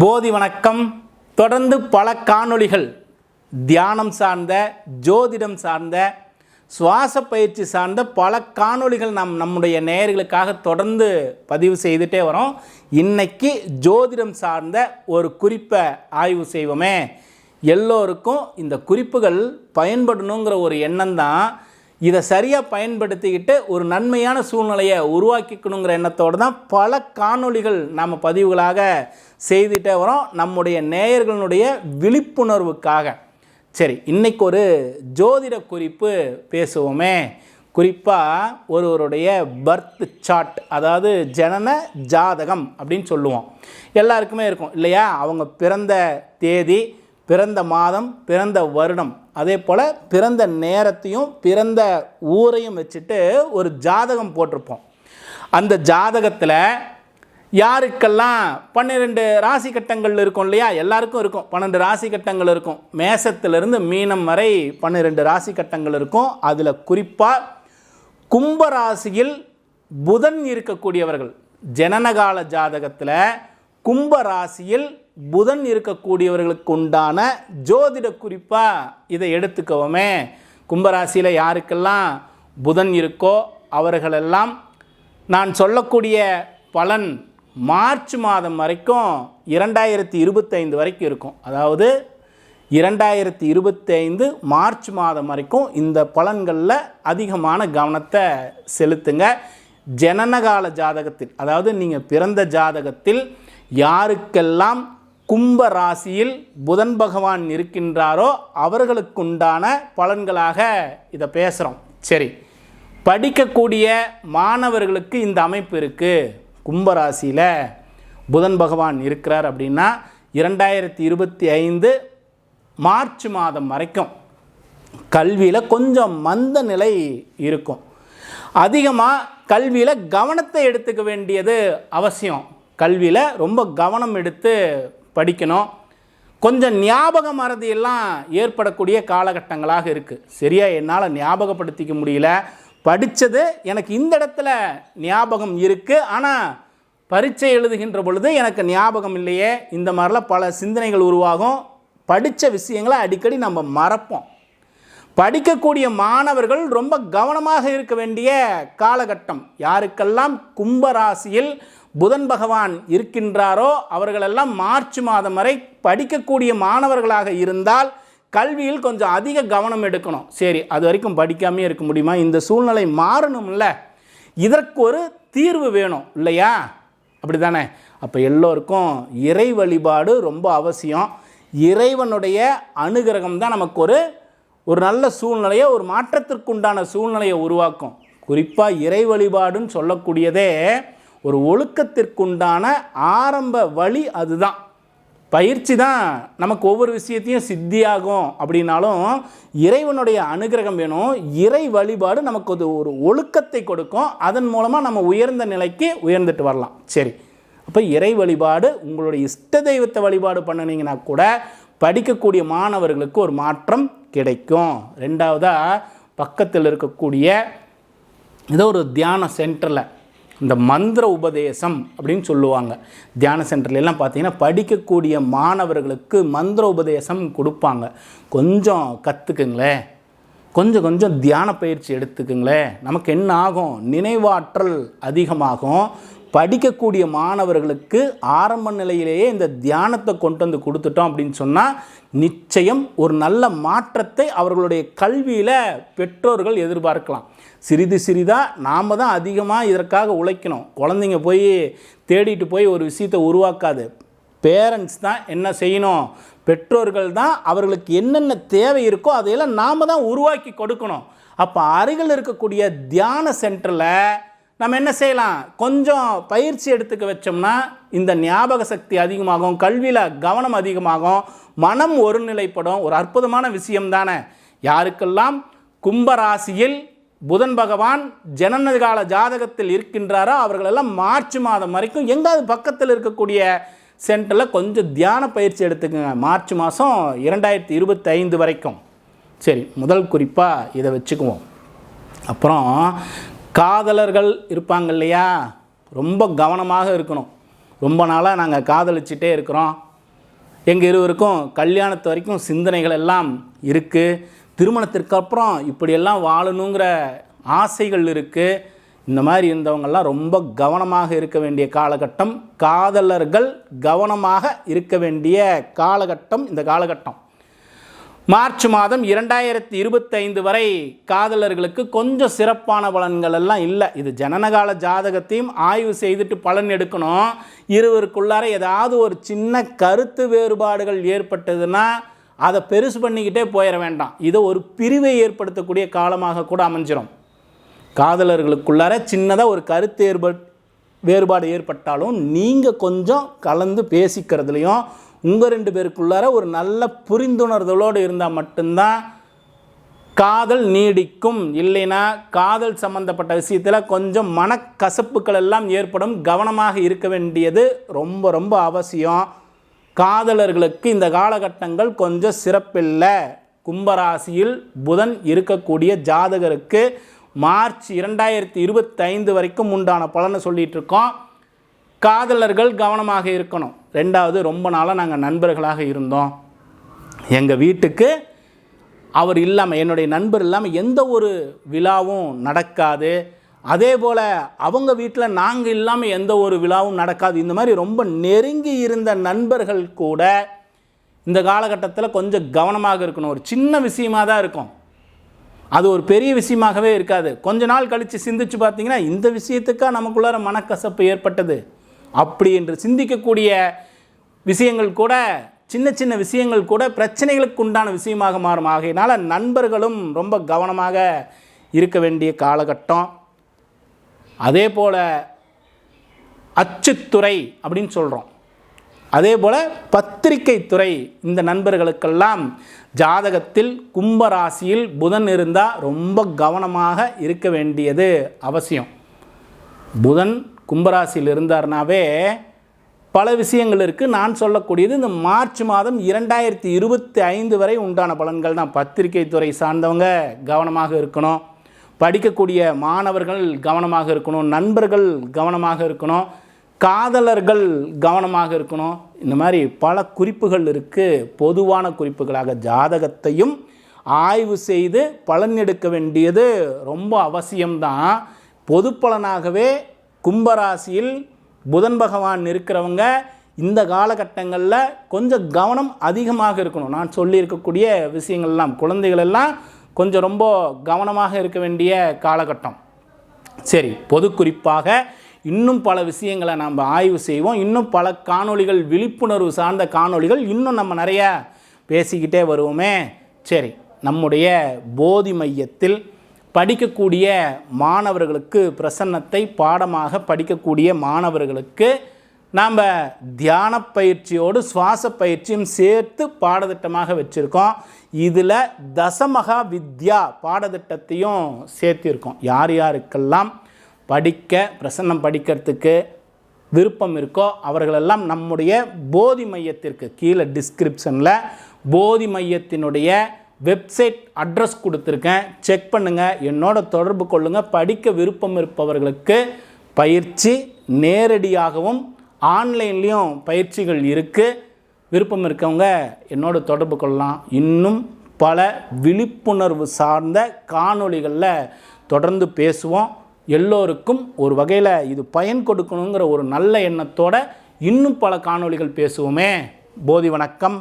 போதி வணக்கம். தொடர்ந்து பல காணொளிகள். தியானம் சார்ந்த ஜோதிடம் சார்ந்த சுவாச பயிற்சி சார்ந்த பல காணொளிகள் நாம் நம்முடைய நேயர்களுக்காக தொடர்ந்து பதிவு செய்துட்டே வரோம். இன்னைக்கு ஜோதிடம் சார்ந்த ஒரு குறிப்பை ஆய்வு செய்வோமே. எல்லோருக்கும் இந்த குறிப்புகள் பயன்படணுங்கிற ஒரு எண்ணம் தான் இதை சரியாக பயன்படுத்திக்கிட்டு ஒரு நன்மையான சூழ்நிலையை உருவாக்கிக்கணுங்கிற எண்ணத்தோடு தான் பல காணொளிகள் நாம் பதிவுகளாக செய்துட்டே வரோம். நம்முடைய நேயர்களுடைய விழிப்புணர்வுக்காக. சரி இன்றைக்கு ஒரு ஜோதிட குறிப்பு பேசுவோமே. குறிப்பாக ஒருவருடைய பர்த் சார்ட் அதாவது ஜனன ஜாதகம் அப்படின்னு சொல்லுவோம். எல்லாருக்குமே இருக்கும் இல்லையா? அவங்க பிறந்த தேதி பிறந்த மாதம் பிறந்த வருடம். அதே போல் பிறந்த நேரத்தையும் பிறந்த ஊரையும் வச்சுட்டு ஒரு ஜாதகம் போட்டிருப்போம். அந்த ஜாதகத்தில் யாருக்கெல்லாம் பன்னிரெண்டு ராசி கட்டங்கள் இருக்கும் இல்லையா? எல்லாருக்கும் இருக்கும். பன்னெண்டு ராசி கட்டங்கள் இருக்கும். மேசத்திலிருந்து மீனம் வரை பன்னிரெண்டு ராசி கட்டங்கள் இருக்கும். அதில் குறிப்பாக கும்பராசியில் புதன் இருக்கக்கூடியவர்கள். ஜனனகால ஜாதகத்தில் கும்பராசியில் புதன் இருக்கக்கூடியவர்களுக்கு உண்டான ஜோதிட குறிப்பாக இதை எடுத்துக்கோமே கும்பராசியில் யாருக்கெல்லாம் புதன் இருக்கோ அவர்களெல்லாம் நான் சொல்லக்கூடிய பலன் மார்ச் மாதம் வரைக்கும் இரண்டாயிரத்தி இருபத்தைந்து வரைக்கும் இருக்கும். அதாவது இரண்டாயிரத்தி இருபத்தைந்து மார்ச் மாதம் வரைக்கும் இந்த பலன்களில் அதிகமான கவனத்தை செலுத்துங்க. ஜனனகால ஜாதகத்தில் அதாவது நீங்கள் பிறந்த ஜாதகத்தில் யாருக்கெல்லாம் கும்ப ராசியில் புதன் பகவான் இருக்கின்றாரோ அவர்களுக்குண்டான பலன்களாக இதை பேசுகிறோம் சரி படிக்கக்கூடிய மாணவர்களுக்கு இந்த அமைப்பு இருக்குது கும்பராசியில் புதன் பகவான் இருக்கிறார் அப்படின்னா இரண்டாயிரத்தி இருபத்தி ஐந்து மார்ச் மாதம் வரைக்கும் கல்வியில் கொஞ்சம் மந்த நிலை இருக்கும். அதிகமாக கல்வியில் கவனத்தை எடுத்துக்க வேண்டியது அவசியம். கல்வியில் ரொம்ப கவனம் எடுத்து படிக்கணும். கொஞ்சம் ஞாபக மறதியெல்லாம் ஏற்படக்கூடிய காலகட்டங்களாக இருக்குது சரியாக என்னால் ஞாபகப்படுத்திக்க முடியல. படித்தது எனக்கு இந்த இடத்துல ஞாபகம் இருக்குது ஆனால் பரீட்சை எழுதுகின்ற பொழுது எனக்கு ஞாபகம் இல்லையே. இந்த மாதிரிலாம் பல சிந்தனைகள் உருவாகும். படித்த விஷயங்களை அடிக்கடி நம்ம மறப்போம். படிக்கக்கூடிய மாணவர்கள் ரொம்ப கவனமாக இருக்க வேண்டிய காலகட்டம். யாருக்கெல்லாம் கும்பராசியில் புதன் பகவான் இருக்கின்றாரோ அவர்களெல்லாம் மார்ச் மாதம் வரை படிக்கக்கூடிய மாணவர்களாக இருந்தால் கல்வியில் கொஞ்சம் அதிக கவனம் எடுக்கணும். சரி அது வரைக்கும் படிக்காமே இருக்க முடியுமா? இந்த சூழ்நிலை மாறணும்ல. இதற்கு ஒரு தீர்வு வேணும் இல்லையா? அப்படி தானே அப்போ எல்லோருக்கும் இறை வழிபாடு ரொம்ப அவசியம். இறைவனுடைய அனுகிரகம் தான் நமக்கு ஒரு ஒரு நல்ல சூழ்நிலையை ஒரு மாற்றத்திற்குண்டான சூழ்நிலையை உருவாக்கும். குறிப்பாக இறை வழிபாடுன்னு சொல்லக்கூடியதே ஒரு ஒழுக்கத்திற்குண்டான ஆரம்ப வழி அதுதான். பயிற்சி தான் நமக்கு ஒவ்வொரு விஷயத்தையும் சித்தியாகும் அப்படின்னாலும் இறைவனுடைய அனுகிரகம் வேணும். இறை வழிபாடு நமக்கு அது ஒரு ஒழுக்கத்தை கொடுக்கும். அதன் மூலமாக நம்ம உயர்ந்த நிலைக்கு உயர்ந்துட்டு வரலாம். சரி. அப்போ இறை வழிபாடு உங்களுடைய இஷ்ட தெய்வத்தை வழிபாடு பண்ணினீங்கன்னா கூட படிக்கக்கூடிய மாணவர்களுக்கு ஒரு மாற்றம் கிடைக்கும். ரெண்டாவதாக பக்கத்தில் இருக்கக்கூடிய ஏதோ ஒரு தியான சென்டரில் இந்த மந்திர உபதேசம் அப்படின்னு சொல்லுவாங்க. தியான சென்டர்லாம் பார்த்தீங்கன்னா படிக்கக்கூடிய மாணவர்களுக்கு மந்திர உபதேசம் கொடுப்பாங்க. கொஞ்சம் கற்றுக்குங்களேன் கொஞ்சம் கொஞ்சம் தியான பயிற்சி எடுத்துக்குங்களேன். நமக்கு என்ன ஆகும்? நினைவாற்றல் அதிகமாகும். படிக்கக்கூடிய மாணவர்களுக்கு ஆரம்ப நிலையிலேயே இந்த தியானத்தை கொண்டு வந்து கொடுத்துட்டோம் அப்படின்னு சொன்னால் நிச்சயம் ஒரு நல்ல மாற்றத்தை அவர்களுடைய கல்வியில் பெற்றோர்கள் எதிர்பார்க்கலாம். சிறிது சிறிதாக நாம் தான் அதிகமாக இதற்காக உழைக்கணும். குழந்தைங்க போய் தேடிட்டு போய் ஒரு விஷயத்தை உருவாக்காது. பேரண்ட்ஸ் தான் என்ன செய்யணும்? பெற்றோர்கள் தான் அவர்களுக்கு என்னென்ன தேவை இருக்கோ அதையெல்லாம் நாம் தான் உருவாக்கி கொடுக்கணும். அப்போ அருகில் இருக்கக்கூடிய தியான சென்டரில் நம்ம என்ன செய்யலாம்? கொஞ்சம் பயிற்சி எடுத்துக்க வச்சோம்னா இந்த ஞாபக சக்தி அதிகமாகும் கல்வியில் கவனம் அதிகமாகும் மனம் ஒருநிலைப்படும் ஒரு அற்புதமான விஷயம் தானே? யாருக்கெல்லாம் கும்பராசியில் புதன் பகவான் ஜனனகால ஜாதகத்தில் இருக்கின்றாரோ அவர்களெல்லாம் மார்ச் மாதம் வரைக்கும் எங்காவது பக்கத்தில் இருக்கக்கூடிய சென்டரில் கொஞ்சம் தியான பயிற்சி எடுத்துக்கோங்க. மார்ச் மாதம் இரண்டாயிரத்தி இருபத்தி ஐந்து வரைக்கும். சரி முதல் குறிப்பாக இதை வச்சுக்குவோம். அப்புறம் காதலர்கள் இருப்பாங்க இல்லையா? ரொம்ப கவனமாக இருக்கணும். ரொம்ப நாளாக நாங்கள் காதலிச்சிட்டே இருக்கிறோம். எங்கள் இருவருக்கும் கல்யாணத்து வரைக்கும் சிந்தனைகள் எல்லாம் இருக்குது திருமணத்திற்கு அப்புறம் இப்படியெல்லாம் வாழணுங்கிற ஆசைகள் இருக்குது இந்த மாதிரி இருந்தவங்கெல்லாம் ரொம்ப கவனமாக இருக்க வேண்டிய காலகட்டம். காதலர்கள் கவனமாக இருக்க வேண்டிய காலகட்டம் இந்த காலகட்டம். மார்ச் மாதம் இரண்டாயிரத்தி இருபத்தைந்து வரை காதலர்களுக்கு கொஞ்சம் சிறப்பான பலன்கள் எல்லாம் இல்லை. இது ஜனனகால ஜாதகத்தையும் ஆய்வு செய்துட்டு பலன் எடுக்கணும். இருவருக்குள்ளார ஏதாவது ஒரு சின்ன கருத்து வேறுபாடுகள் ஏற்பட்டதுன்னா அதை பெருசு பண்ணிக்கிட்டே போயிட வேண்டாம். இது ஒரு பிரிவை ஏற்படுத்தக்கூடிய காலமாக கூட அமைஞ்சிடும் காதலர்களுக்குள்ளார சின்னதாக ஒரு கருத்து ஏற்பட் வேறுபாடு ஏற்பட்டாலும் நீங்கள் கொஞ்சம் கலந்து பேசிக்கிறதுலையும் உங்கள் ரெண்டு பேருக்குள்ளார ஒரு நல்ல புரிந்துணர்தலோடு இருந்தால் மட்டும்தான் காதல் நீடிக்கும். இல்லைன்னா காதல் சம்பந்தப்பட்ட விஷயத்தில் கொஞ்சம் மனக்கசப்புகள் எல்லாம் ஏற்படும். கவனமாக இருக்க வேண்டியது ரொம்ப ரொம்ப அவசியம். காதலர்களுக்கு இந்த காலகட்டங்கள் கொஞ்சம் சிறப்பில்லை. கும்பராசியில் புதன் இருக்கக்கூடிய ஜாதகருக்கு மார்ச் இரண்டாயிரத்தி இருபத்தைந்து வரைக்கும் உண்டான பலனை சொல்லிகிட்ருக்கோம் இருக்கோம். காதலர்கள் கவனமாக இருக்கணும். ரெண்டாவது ரொம்ப நாளாக நாங்கள் நண்பர்களாக இருந்தோம். எங்கள் வீட்டுக்கு அவர் இல்லாமல் என்னுடைய நண்பர் இல்லாமல் எந்த ஒரு விழாவும் நடக்காது. அதே போல் அவங்க வீட்டில் நாங்கள் இல்லாமல் எந்த ஒரு விழாவும் நடக்காது. இந்த மாதிரி ரொம்ப நெருங்கி இருந்த நண்பர்கள் கூட இந்த காலகட்டத்தில் கொஞ்சம் கவனமாக இருக்கணும். ஒரு சின்ன விஷயமாக தான் இருக்கும். அது ஒரு பெரிய விஷயமாகவே இருக்காது. கொஞ்ச நாள் கழித்து சிந்திச்சு பார்த்தீங்கன்னா இந்த விஷயத்துக்காக நமக்குள்ளார மனக்கசப்பு ஏற்பட்டது. அப்படி என்று சிந்திக்கக்கூடிய விஷயங்கள் கூட சின்ன சின்ன விஷயங்கள் கூட பிரச்சனைகளுக்கு உண்டான விஷயமாக மாறும். ஆகையினால் நண்பர்களும் ரொம்ப கவனமாக இருக்க வேண்டிய காலகட்டம். அதே போல் அச்சுத்துறை அப்படின்னு சொல்கிறோம் அதே போல் பத்திரிகை துறை இந்த நண்பர்களுக்கெல்லாம் ஜாதகத்தில் கும்பராசியில் புதன் இருந்தால் ரொம்ப கவனமாக இருக்க வேண்டியது அவசியம். புதன் கும்பராசியில் இருந்தார்னாவே பல விஷயங்கள் இருக்குது நான் சொல்லக்கூடியது இந்த மார்ச் மாதம் இரண்டாயிரத்தி இருபத்தி ஐந்து வரை உண்டான பலன்கள் தான். பத்திரிகை துறை சார்ந்தவங்க கவனமாக இருக்கணும். படிக்கக்கூடிய மாணவர்கள் கவனமாக இருக்கணும். நண்பர்கள் கவனமாக இருக்கணும். காதலர்கள் கவனமாக இருக்கணும். இந்த மாதிரி பல குறிப்புகள் இருக்குது பொதுவான குறிப்புகளாக ஜாதகத்தையும் ஆய்வு செய்து பலன் எடுக்க வேண்டியது ரொம்ப அவசியம்தான். பொது பலனாகவே கும்பராசியில் புதன் பகவான் இருக்கிறவங்க இந்த காலகட்டங்களில் கொஞ்சம் கவனம் அதிகமாக இருக்கணும். நான் சொல்லியிருக்கக்கூடிய விஷயங்கள்லாம் குழந்தைகள் எல்லாம் கொஞ்சம் ரொம்ப கவனமாக இருக்க வேண்டிய காலகட்டம். சரி பொது குறிப்பாக இன்னும் பல விஷயங்களை நாம் ஆய்வு செய்வோம். இன்னும் பல காணொளிகள் விழிப்புணர்வு சார்ந்த காணொளிகள் இன்னும் நம்ம நிறைய பேசிக்கிட்டே வருவோமே. சரி நம்முடைய போதி மையத்தில் படிக்கக்கூடிய மாணவர்களுக்கு பிரசன்னத்தை பாடமாக படிக்கக்கூடிய மாணவர்களுக்கு நாம் தியான பயிற்சியோடு சுவாச பயிற்சியும் சேர்த்து பாடத்திட்டமாக வச்சுருக்கோம். இதில் தசமகா வித்யா பாடத்திட்டத்தையும் சேர்த்திருக்கோம். யார் யாருக்கெல்லாம் படிக்க பிரசன்னம் படிக்கிறதுக்கு விருப்பம் இருக்கோ அவர்களெல்லாம் நம்முடைய போதி மையத்திற்கு கீழே டிஸ்கிரிப்ஷனில் போதி மையத்தினுடைய வெப்சைட் அட்ரஸ் கொடுத்துருக்கேன். செக் பண்ணுங்கள் என்னோட தொடர்பு கொள்ளுங்கள் படிக்க விருப்பம் இருப்பவர்களுக்கு பயிற்சி நேரடியாகவும் ஆன்லைன்லேயும் பயிற்சிகள் இருக்குது விருப்பம் இருக்கவங்க என்னோட தொடர்பு கொள்ளலாம். இன்னும் பல விழிப்புணர்வு சார்ந்த காணொளிகளில் தொடர்ந்து பேசுவோம். எல்லோருக்கும் ஒரு வகையில் இது பயன் கொடுக்கணுங்கிற ஒரு நல்ல எண்ணத்தோடு இன்னும் பல காணொளிகள் பேசுவோமே. போதி வணக்கம்.